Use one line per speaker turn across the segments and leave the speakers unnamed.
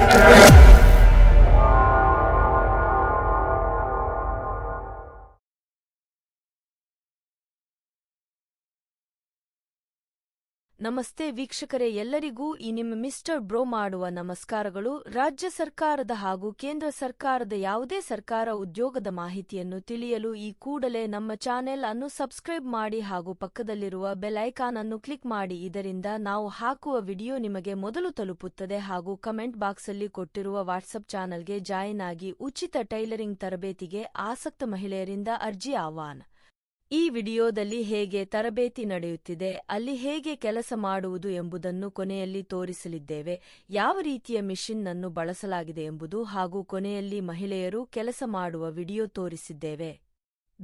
Yeah. ನಮಸ್ತೆ ವೀಕ್ಷಕರೇ, ಎಲ್ಲರಿಗೂ ಈ ನಿಮ್ಮ ಮಿಸ್ಟರ್ ಬ್ರೋ ಮಾಡುವ ನಮಸ್ಕಾರಗಳು. ರಾಜ್ಯ ಸರ್ಕಾರದ ಹಾಗೂ ಕೇಂದ್ರ ಸರ್ಕಾರದ ಯಾವುದೇ ಸರ್ಕಾರ ಉದ್ಯೋಗದ ಮಾಹಿತಿಯನ್ನು ತಿಳಿಯಲು ಈ ಕೂಡಲೇ ನಮ್ಮ ಚಾನೆಲ್ ಅನ್ನು ಸಬ್ಸ್ಕ್ರೈಬ್ ಮಾಡಿ ಹಾಗೂ ಪಕ್ಕದಲ್ಲಿರುವ ಬೆಲ್ ಐಕಾನ್ ಅನ್ನು ಕ್ಲಿಕ್ ಮಾಡಿ. ಇದರಿಂದ ನಾವು ಹಾಕುವ ವಿಡಿಯೋ ನಿಮಗೆ ಮೊದಲು ತಲುಪುತ್ತದೆ ಹಾಗೂ ಕಮೆಂಟ್ ಬಾಕ್ಸಲ್ಲಿ ಕೊಟ್ಟಿರುವ ವಾಟ್ಸಪ್ ಚಾನೆಲ್ಗೆ ಜಾಯಿನ್ ಆಗಿ ಉಚಿತ ಟೈಲರಿಂಗ್ ತರಬೇತಿಗೆ ಆಸಕ್ತ ಮಹಿಳೆಯರಿಂದ ಅರ್ಜಿ ಆಹ್ವಾನ. ಈ ವಿಡಿಯೋದಲ್ಲಿ ಹೇಗೆ ತರಬೇತಿ ನಡೆಯುತ್ತಿದೆ, ಅಲ್ಲಿ ಹೇಗೆ ಕೆಲಸ ಮಾಡುವುದು ಎಂಬುದನ್ನು ಕೊನೆಯಲ್ಲಿ ತೋರಿಸಲಿದ್ದೇವೆ. ಯಾವ ರೀತಿಯ ಮಿಷಿನ್ ಅನ್ನು ಬಳಸಲಾಗಿದೆ ಎಂಬುದು ಹಾಗೂ ಕೊನೆಯಲ್ಲಿ ಮಹಿಳೆಯರು ಕೆಲಸ ಮಾಡುವ ವಿಡಿಯೋ ತೋರಿಸಿದ್ದೇವೆ.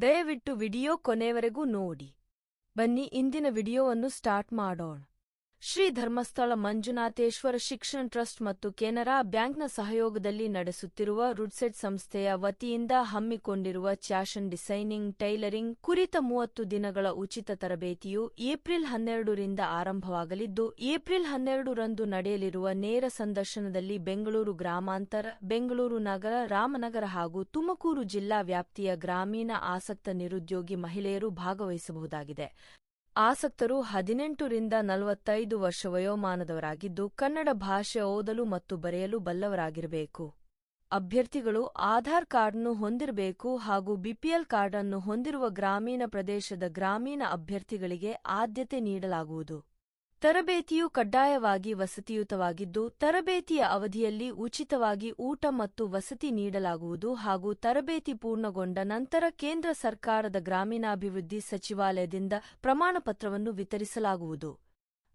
ದಯವಿಟ್ಟು ವಿಡಿಯೋ ಕೊನೆಯವರೆಗೂ ನೋಡಿ. ಬನ್ನಿ, ಇಂದಿನ ವಿಡಿಯೋವನ್ನು ಸ್ಟಾರ್ಟ್ ಮಾಡೋಣ. ಶ್ರೀ ಧರ್ಮಸ್ಥಳ ಮಂಜುನಾಥೇಶ್ವರ ಶಿಕ್ಷಣ ಟ್ರಸ್ಟ್ ಮತ್ತು ಕೆನರಾ ಬ್ಯಾಂಕ್ನ ಸಹಯೋಗದಲ್ಲಿ ನಡೆಸುತ್ತಿರುವ ರುಡ್ಸೆಟ್ ಸಂಸ್ಥೆಯ ವತಿಯಿಂದ ಹಮ್ಮಿಕೊಂಡಿರುವ ಚಾಷನ್ ಡಿಸೈನಿಂಗ್, ಟೈಲರಿಂಗ್ ಕುರಿತ ಮೂವತ್ತು ದಿನಗಳ ಉಚಿತ ತರಬೇತಿಯು ಏಪ್ರಿಲ್ ಹನ್ನೆರಡರಿಂದ ಆರಂಭವಾಗಲಿದ್ದು, ಏಪ್ರಿಲ್ ಹನ್ನೆರಡರಂದು ನಡೆಯಲಿರುವ ನೇರ ಸಂದರ್ಶನದಲ್ಲಿ ಬೆಂಗಳೂರು ಗ್ರಾಮಾಂತರ, ಬೆಂಗಳೂರು ನಗರ, ರಾಮನಗರ ಹಾಗೂ ತುಮಕೂರು ಜಿಲ್ಲಾ ವ್ಯಾಪ್ತಿಯ ಗ್ರಾಮೀಣ ಆಸಕ್ತ ನಿರುದ್ಯೋಗಿ ಮಹಿಳೆಯರು ಭಾಗವಹಿಸಬಹುದಾಗಿದೆ. ಆಸಕ್ತರು ಹದಿನೆಂಟರಿಂದ ನಲವತ್ತೈದು ವರ್ಷ ವಯೋಮಾನದವರಾಗಿದ್ದು ಕನ್ನಡ ಭಾಷೆ ಓದಲು ಮತ್ತು ಬರೆಯಲು ಬಲ್ಲವರಾಗಿರಬೇಕು. ಅಭ್ಯರ್ಥಿಗಳು ಆಧಾರ್ ಕಾರ್ಡ್ನ್ನು ಹೊಂದಿರಬೇಕು ಹಾಗೂ ಬಿಪಿಎಲ್ ಕಾರ್ಡ್ ಅನ್ನು ಹೊಂದಿರುವ ಗ್ರಾಮೀಣ ಪ್ರದೇಶದ ಗ್ರಾಮೀಣ ಅಭ್ಯರ್ಥಿಗಳಿಗೆ ಆದ್ಯತೆ ನೀಡಲಾಗುವುದು. ತರಬೇತಿಯು ಕಡ್ಡಾಯವಾಗಿ ವಸತಿಯುತವಾಗಿದ್ದು, ತರಬೇತಿಯ ಅವಧಿಯಲ್ಲಿ ಉಚಿತವಾಗಿ ಊಟ ಮತ್ತು ವಸತಿ ನೀಡಲಾಗುವುದು ಹಾಗೂ ತರಬೇತಿ ಪೂರ್ಣಗೊಂಡ ನಂತರ ಕೇಂದ್ರ ಸರ್ಕಾರದ ಗ್ರಾಮೀಣಾಭಿವೃದ್ಧಿ ಸಚಿವಾಲಯದಿಂದ ಪ್ರಮಾಣಪತ್ರವನ್ನು ವಿತರಿಸಲಾಗುವುದು.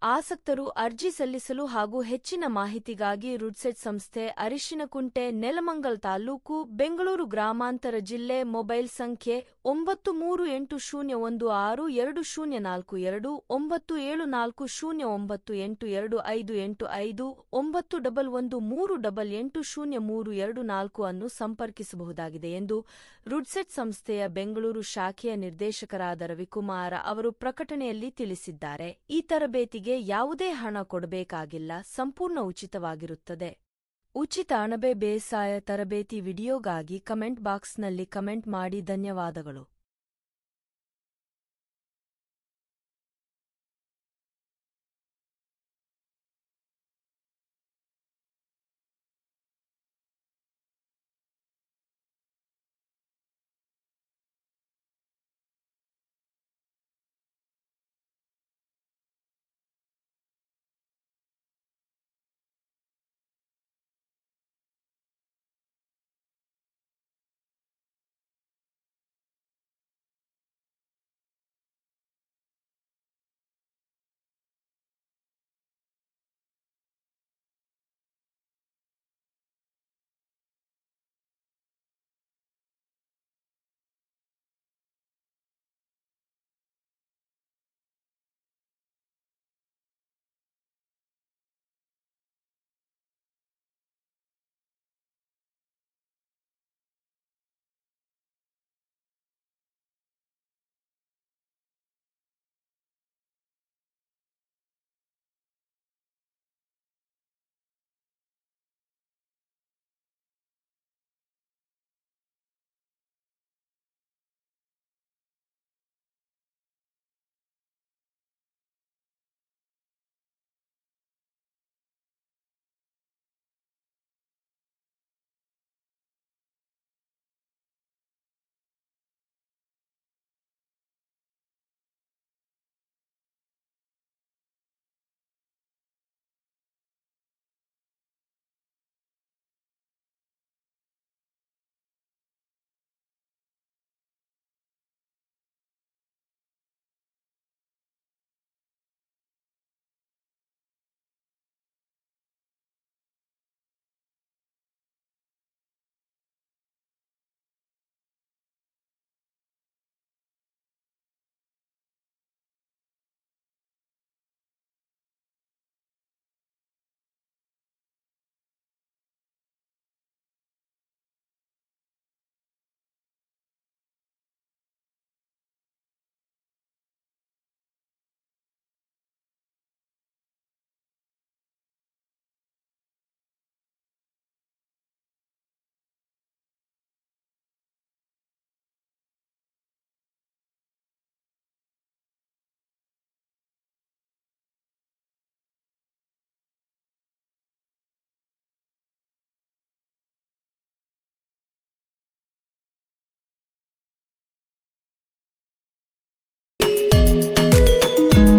ಆಸಕ್ತರು ಅರ್ಜಿ ಸಲ್ಲಿಸಲು ಹಾಗೂ ಹೆಚ್ಚಿನ ಮಾಹಿತಿಗಾಗಿ ರುಡ್ಸೆಟ್ ಸಂಸ್ಥೆ ಅರಿಶಿನಕುಂಟೆ, ನೆಲಮಂಗಲ್ ತಾಲೂಕು, ಬೆಂಗಳೂರು ಗ್ರಾಮಾಂತರ ಜಿಲ್ಲೆ ಮೊಬೈಲ್ ಸಂಖ್ಯೆ ಒಂಬತ್ತು ಮೂರು ಎಂಟು ಶೂನ್ಯ ಒಂದು ಆರು ಎರಡು ಶೂನ್ಯ ನಾಲ್ಕು ಎರಡು, ಒಂಬತ್ತು ಏಳು ನಾಲ್ಕು ಶೂನ್ಯ ಒಂಬತ್ತು ಎಂಟು ಎರಡು ಐದು ಎಂಟು ಐದು ಒಂಬತ್ತು ಡಬಲ್ ಒಂದು ಮೂರು ಡಬಲ್ ಎಂಟು ಶೂನ್ಯ ಮೂರು ಎರಡು ನಾಲ್ಕು ಅನ್ನು ಸಂಪರ್ಕಿಸಬಹುದಾಗಿದೆ ಎಂದು ರುಡ್ಸೆಟ್ ಸಂಸ್ಥೆಯ ಬೆಂಗಳೂರು ಶಾಖೆಯ ನಿರ್ದೇಶಕರಾದ ರವಿಕುಮಾರ ಅವರು ಪ್ರಕಟಣೆಯಲ್ಲಿ ತಿಳಿಸಿದ್ದಾರೆ. ಈ ತರಬೇತಿಗೆ ಯಾವುದೇ ಹಣ ಕೊಡಬೇಕಾಗಿಲ್ಲ, ಸಂಪೂರ್ಣ ಉಚಿತವಾಗಿರುತ್ತದೆ. ಉಚಿತ ಅಣಬೆ ಬೇಸಾಯ ತರಬೇತಿ ವಿಡಿಯೋಗಾಗಿ ಕಮೆಂಟ್ ಬಾಕ್ಸ್ನಲ್ಲಿ ಕಮೆಂಟ್ ಮಾಡಿ ಧನ್ಯವಾದಗಳು.